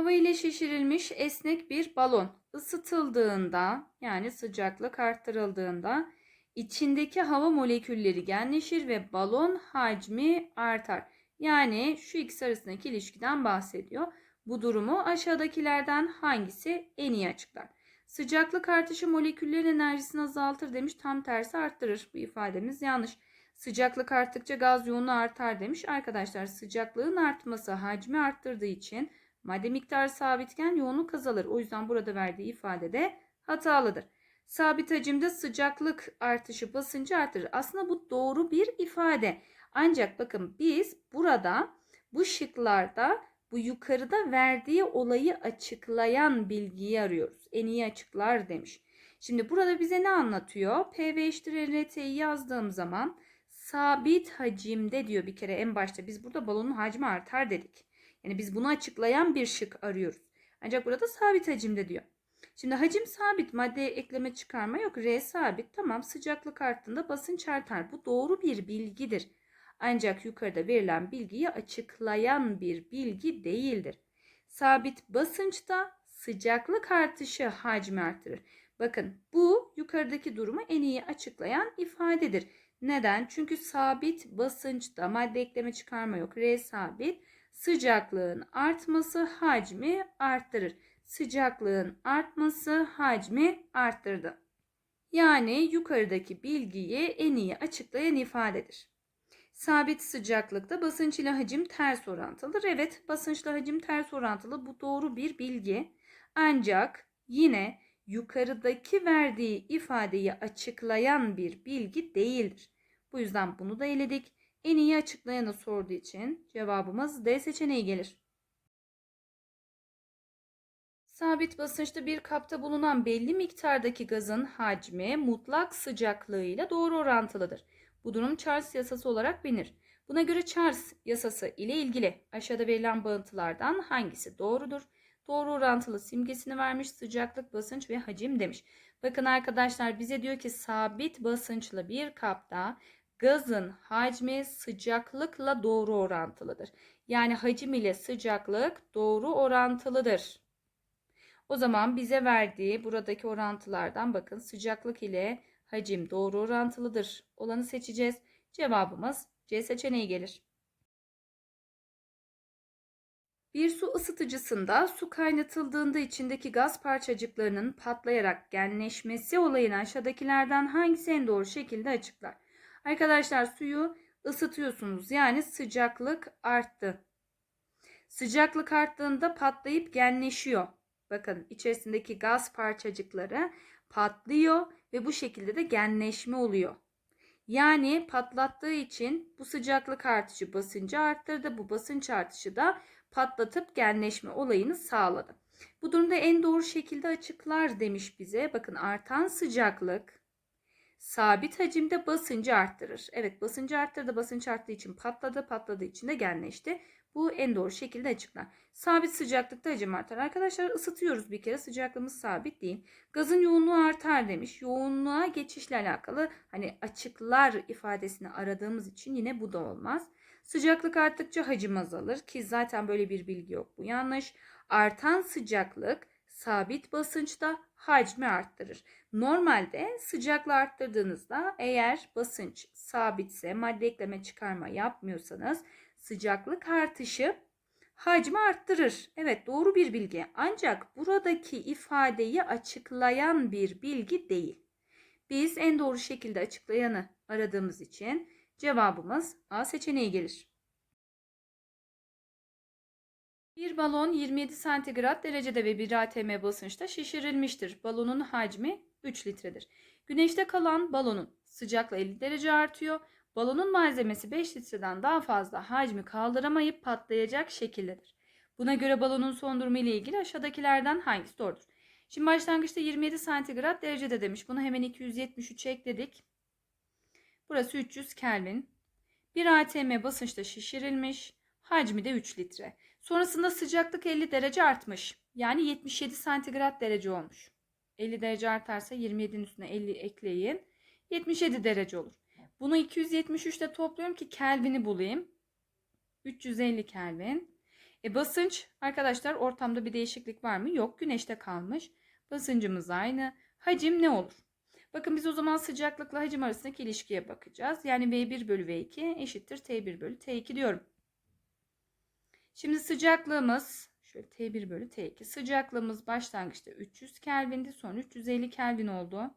Hava ile şişirilmiş esnek bir balon ısıtıldığında yani sıcaklık arttırıldığında içindeki hava molekülleri genleşir ve balon hacmi artar. Yani şu ikisi arasındaki ilişkiden bahsediyor. Bu durumu aşağıdakilerden hangisi en iyi açıklar? Sıcaklık artışı moleküllerin enerjisini azaltır demiş. Tam tersi arttırır. Bu ifademiz yanlış. Sıcaklık arttıkça gaz yoğunluğu artar demiş. Arkadaşlar sıcaklığın artması hacmi arttırdığı için madde miktarı sabitken yoğunluk azalır. O yüzden burada verdiği ifade de hatalıdır. Sabit hacimde sıcaklık artışı basıncı artırır. Aslında bu doğru bir ifade. Ancak bakın biz burada bu şıklarda bu yukarıda verdiği olayı açıklayan bilgiyi arıyoruz. En iyi açıklar demiş. Şimdi burada bize ne anlatıyor? PV eşittir RT'yi yazdığım zaman sabit hacimde diyor bir kere en başta. Biz burada balonun hacmi artar dedik. Yani biz bunu açıklayan bir şık arıyoruz. Ancak burada sabit hacimde diyor. Şimdi hacim sabit maddeye ekleme çıkarma yok. R sabit tamam sıcaklık arttığında basınç artar. Bu doğru bir bilgidir. Ancak yukarıda verilen bilgiyi açıklayan bir bilgi değildir. Sabit basınçta sıcaklık artışı hacmi artırır. Bakın bu yukarıdaki durumu en iyi açıklayan ifadedir. Neden? Çünkü sabit basınçta madde ekleme çıkarma yok. R sabit sıcaklığın artması hacmi arttırır. Sıcaklığın artması hacmi arttırdı. Yani yukarıdaki bilgiyi en iyi açıklayan ifadedir. Sabit sıcaklıkta basınç ile hacim ters orantılıdır. Evet basınçla hacim ters orantılı bu doğru bir bilgi. Ancak yine yukarıdaki verdiği ifadeyi açıklayan bir bilgi değildir. Bu yüzden bunu da eledik. En iyi açıklayanı sorduğu için cevabımız D seçeneği gelir. Sabit basınçta bir kapta bulunan belli miktardaki gazın hacmi mutlak sıcaklığıyla doğru orantılıdır. Bu durum Charles yasası olarak bilinir. Buna göre Charles yasası ile ilgili aşağıda verilen bağıntılardan hangisi doğrudur? Doğru orantılı simgesini vermiş sıcaklık, basınç ve hacim demiş. Bakın arkadaşlar bize diyor ki sabit basınçlı bir kapta gazın hacmi sıcaklıkla doğru orantılıdır. Yani hacim ile sıcaklık doğru orantılıdır. O zaman bize verdiği buradaki orantılardan bakın sıcaklık ile hacim doğru orantılıdır. Olanı seçeceğiz. Cevabımız C seçeneği gelir. Bir su ısıtıcısında su kaynatıldığında içindeki gaz parçacıklarının patlayarak genleşmesi olayını aşağıdakilerden hangisi en doğru şekilde açıklar? Arkadaşlar suyu ısıtıyorsunuz. Yani sıcaklık arttı. Sıcaklık arttığında patlayıp genleşiyor. Bakın içerisindeki gaz parçacıkları patlıyor ve bu şekilde de genleşme oluyor. Yani patlattığı için bu sıcaklık artışı basıncı arttırdı. Bu basınç artışı da patlatıp genleşme olayını sağladı. Bu durumda en doğru şekilde açıklar demiş bize. Bakın artan sıcaklık sabit hacimde basıncı arttırır. Evet basıncı arttırdı. Basınç arttığı için patladı. Patladığı için de genleşti. Bu en doğru şekilde açıklar. Sabit sıcaklıkta hacim artar. Arkadaşlar ısıtıyoruz bir kere sıcaklığımız sabit değil. Gazın yoğunluğu artar demiş. Yoğunluğa geçişle alakalı hani açıklar ifadesini aradığımız için yine bu da olmaz. Sıcaklık arttıkça hacim azalır ki zaten böyle bir bilgi yok. Bu yanlış. Artan sıcaklık sabit basınçta hacmi arttırır. Normalde sıcaklığı arttırdığınızda eğer basınç sabitse madde ekleme çıkarma yapmıyorsanız sıcaklık artışı hacmi arttırır. Evet doğru bir bilgi. Ancak buradaki ifadeyi açıklayan bir bilgi değil. Biz en doğru şekilde açıklayanı aradığımız için cevabımız A seçeneği gelir. Bir balon 27 santigrat derecede ve 1 atm basınçta şişirilmiştir. Balonun hacmi 3 litredir. Güneşte kalan balonun sıcaklığı 50 derece artıyor. Balonun malzemesi 5 litreden daha fazla hacmi kaldıramayıp patlayacak şekildedir. Buna göre balonun son durumu ile ilgili aşağıdakilerden hangisi doğrudur? Şimdi başlangıçta 27 santigrat derecede demiş. Bunu hemen 273 ekledik. Burası 300 Kelvin. 1 atm basınçta şişirilmiş. Hacmi de 3 litre. Sonrasında sıcaklık 50 derece artmış. Yani 77 santigrat derece olmuş. 50 derece artarsa 27'nin üstüne 50 ekleyin. 77 derece olur. Bunu 273 ile topluyorum ki Kelvin'i bulayım. 350 Kelvin. E basınç arkadaşlar ortamda bir değişiklik var mı? Yok. Güneşte kalmış. Basıncımız aynı. Hacim ne olur? Bakın biz o zaman sıcaklıkla hacim arasındaki ilişkiye bakacağız. Yani V1 bölü V2 eşittir T1 bölü T2 diyorum. Şimdi sıcaklığımız şöyle T1 bölü T2. Sıcaklığımız başlangıçta 300 Kelvin'di. Sonra 350 Kelvin oldu.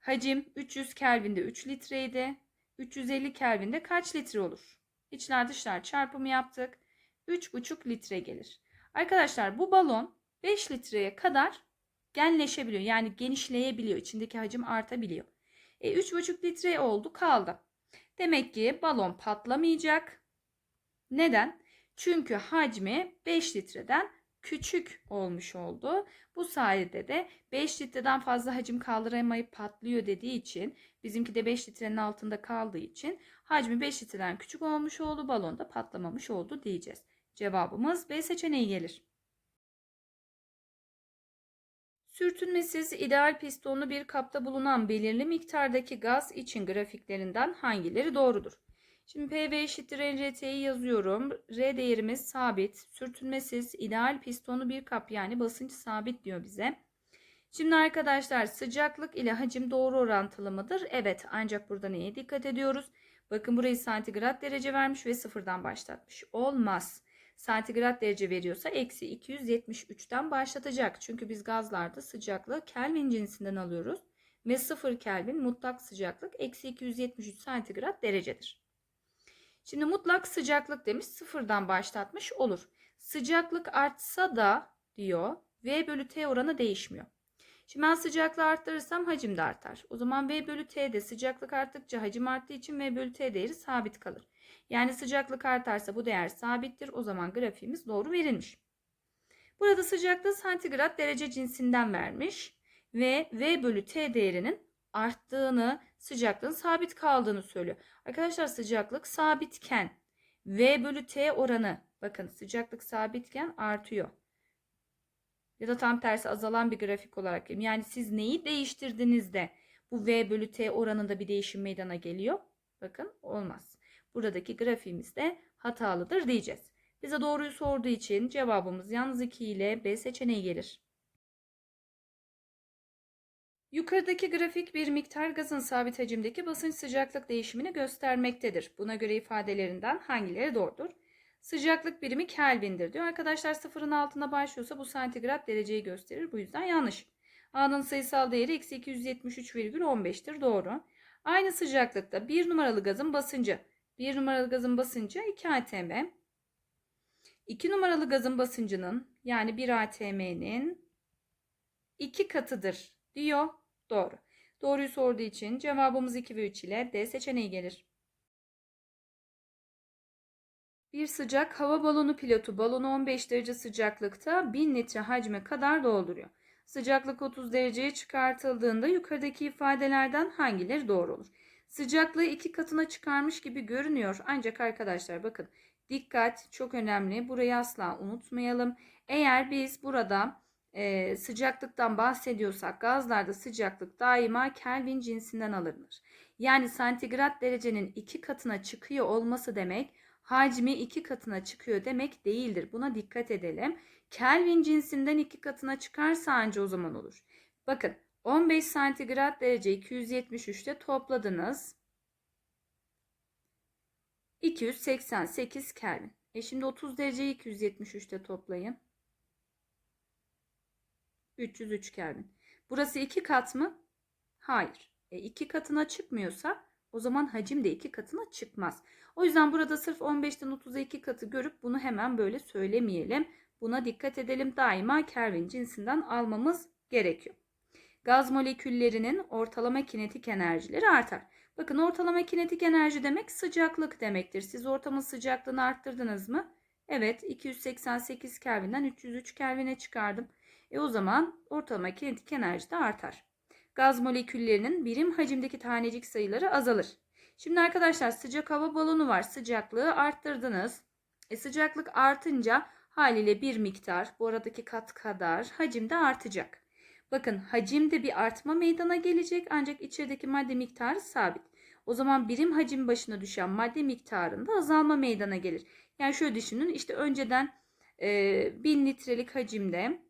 Hacim 300 Kelvin'de 3 litreydi. 350 Kelvin'de kaç litre olur? İçler dışlar çarpımı yaptık. 3,5 litre gelir. Arkadaşlar bu balon 5 litreye kadar genleşebiliyor. Yani genişleyebiliyor. İçindeki hacim artabiliyor. E 3,5 litre oldu kaldı. Demek ki balon patlamayacak. Neden? Çünkü hacmi 5 litreden küçük olmuş oldu. Bu sayede de 5 litreden fazla hacim kaldıramayıp patlıyor dediği için bizimki de 5 litrenin altında kaldığı için hacmi 5 litreden küçük olmuş oldu. Balon da patlamamış oldu diyeceğiz. Cevabımız B seçeneği gelir. Sürtünmesiz ideal pistonlu bir kapta bulunan belirli miktardaki gaz için grafiklerinden hangileri doğrudur? Şimdi PV eşittir NRT'yi yazıyorum. R değerimiz sabit. Sürtünmesiz ideal pistonlu bir kap yani basınç sabit diyor bize. Şimdi arkadaşlar sıcaklık ile hacim doğru orantılı mıdır? Evet ancak burada neye dikkat ediyoruz? Bakın burayı santigrat derece vermiş ve sıfırdan başlatmış. Olmaz. Santigrat derece veriyorsa eksi 273'ten başlatacak. Çünkü biz gazlarda sıcaklığı Kelvin cinsinden alıyoruz. Ve 0 Kelvin mutlak sıcaklık eksi 273 santigrat derecedir. Şimdi mutlak sıcaklık demiş sıfırdan başlatmış olur. Sıcaklık artsa da diyor V bölü T oranı değişmiyor. Şimdi ben sıcaklığı arttırırsam hacim de artar. O zaman V bölü T'de sıcaklık arttıkça hacim arttığı için V bölü T değeri sabit kalır. Yani sıcaklık artarsa bu değer sabittir. O zaman grafiğimiz doğru verilmiş. Burada sıcaklığı santigrat derece cinsinden vermiş ve V bölü T değerinin arttığını, sıcaklığın sabit kaldığını söylüyor. Arkadaşlar sıcaklık sabitken V bölü T oranı bakın sıcaklık sabitken artıyor. Ya da tam tersi azalan bir grafik olarak. Yani siz neyi değiştirdiğinizde bu V bölü T oranında bir değişim meydana geliyor. Bakın olmaz. Buradaki grafiğimiz de hatalıdır diyeceğiz. Bize doğruyu sorduğu için cevabımız yalnız 2 ile B seçeneği gelir. Yukarıdaki grafik bir miktar gazın sabit hacimdeki basınç sıcaklık değişimini göstermektedir. Buna göre ifadelerinden hangileri doğrudur? Sıcaklık birimi Kelvin'dir diyor. Arkadaşlar sıfırın altına başlıyorsa bu santigrat dereceyi gösterir. Bu yüzden yanlış. A'nın sayısal değeri eksi 273,15'tir. Doğru. Aynı sıcaklıkta bir numaralı gazın basıncı. Bir numaralı gazın basıncı 2 atm. 2 numaralı gazın basıncının yani 1 atm'nin 2 katıdır diyor. Doğru. Doğruyu sorduğu için cevabımız 2 ve 3 ile D seçeneği gelir. Bir sıcak hava balonu pilotu balonu 15 derece sıcaklıkta 1000 litre hacme kadar dolduruyor. Sıcaklık 30 dereceye çıkartıldığında yukarıdaki ifadelerden hangileri doğru olur? Sıcaklığı iki katına çıkarmış gibi görünüyor. Ancak arkadaşlar bakın dikkat çok önemli. Burayı asla unutmayalım. Eğer biz burada e, sıcaklıktan bahsediyorsak gazlarda sıcaklık daima Kelvin cinsinden alınır. Yani santigrat derecenin iki katına çıkıyor olması demek hacmi iki katına çıkıyor demek değildir. Buna dikkat edelim. Kelvin cinsinden iki katına çıkarsa anca o zaman olur. Bakın 15 santigrat derece 273'te topladınız. 288 Kelvin. E şimdi 30 dereceyi 273'te toplayın. 303 Kelvin. Burası iki kat mı? Hayır. E iki katına çıkmıyorsa o zaman hacim de iki katına çıkmaz. O yüzden burada sırf 15'ten 30'a iki katı görüp bunu hemen böyle söylemeyelim. Buna dikkat edelim. Daima Kelvin cinsinden almamız gerekiyor. Gaz moleküllerinin ortalama kinetik enerjileri artar. Bakın ortalama kinetik enerji demek sıcaklık demektir. Siz ortamın sıcaklığını arttırdınız mı? Evet 288 Kelvin'den 303 Kelvin'e çıkardım. E o zaman ortalama kinetik enerji de artar. Gaz moleküllerinin birim hacimdeki tanecik sayıları azalır. Şimdi arkadaşlar sıcak hava balonu var. Sıcaklığı arttırdınız. E sıcaklık artınca haliyle bir miktar bu aradaki kat kadar hacim de artacak. Bakın hacimde bir artma meydana gelecek ancak içerideki madde miktarı sabit. O zaman birim hacim başına düşen madde miktarında azalma meydana gelir. Yani şöyle düşünün işte önceden e, 1000 litrelik hacimde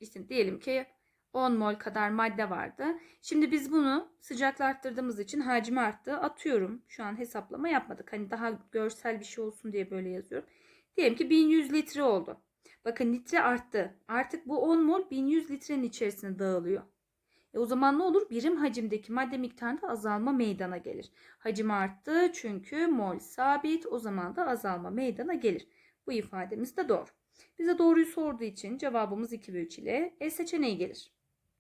işte diyelim ki 10 mol kadar madde vardı. Şimdi biz bunu sıcaklığı arttırdığımız için hacmi arttı. Atıyorum. Şu an hesaplama yapmadık. Hani daha görsel bir şey olsun diye böyle yazıyorum. Diyelim ki 1100 litre oldu. Bakın litre arttı. Artık bu 10 mol 1100 litrenin içerisine dağılıyor. E o zaman ne olur? Birim hacimdeki madde miktarında azalma meydana gelir. Hacim arttı çünkü mol sabit. O zaman da azalma meydana gelir. Bu ifademiz de doğru. Bize doğruyu sorduğu için cevabımız 2 ve 3 ile E seçeneği gelir.